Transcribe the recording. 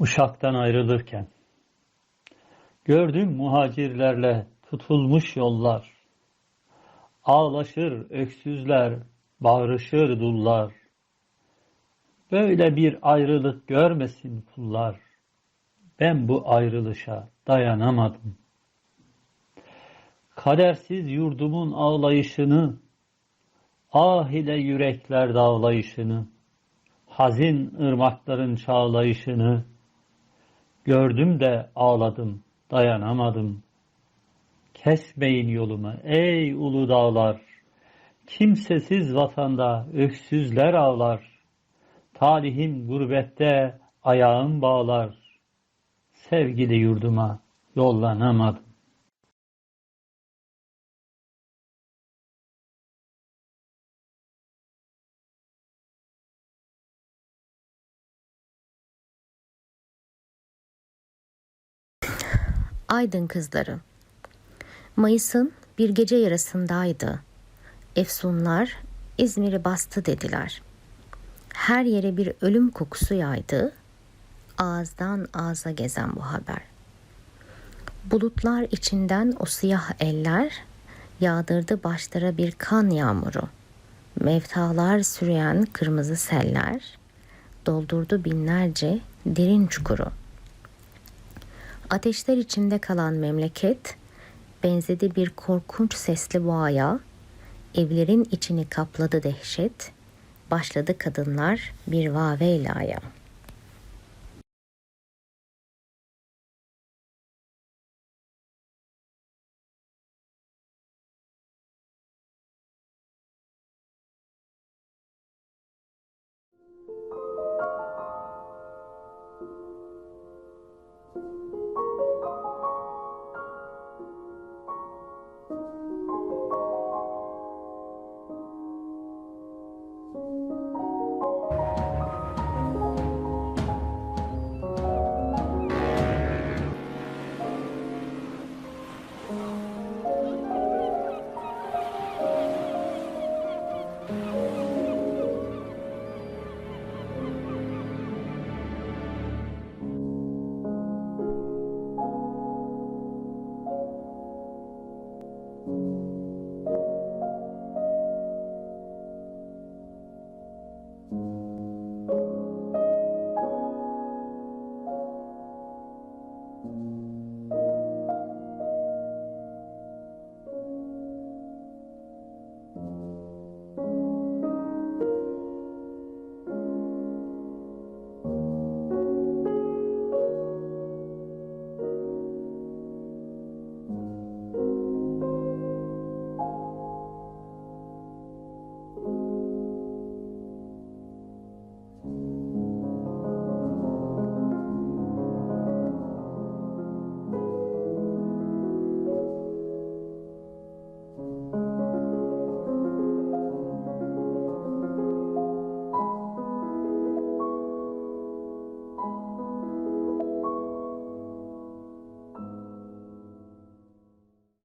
Uşak'tan ayrılırken. Gördüm muhacirlerle tutulmuş yollar. Ağlaşır öksüzler, bağrışır dullar. Böyle bir ayrılık görmesin kullar. Ben bu ayrılışa dayanamadım. Kadersiz yurdumun ağlayışını Ah ile yürekler dağlayışını Hazin ırmakların çağlayışını Gördüm de ağladım, dayanamadım. Kesmeyin yolumu ey ulu dağlar. Kimsesiz vatanda öksüzler ağlar. Talihim gurbette ayağım bağlar. Sevgili yurduma yollanamadım. Aydın kızları. Mayıs'ın bir gece yarısındaydı. Efsunlar İzmir'i bastı dediler. Her yere bir ölüm kokusu yaydı. Ağızdan ağza gezen bu haber. Bulutlar içinden o siyah eller yağdırdı başlara bir kan yağmuru. Mevtalar süreyen kırmızı seller doldurdu binlerce derin çukuru. Ateşler içinde kalan memleket benzedi bir korkunç sesli boğaya. Evlerin içini kapladı dehşet. Başladı kadınlar bir vaveylaya.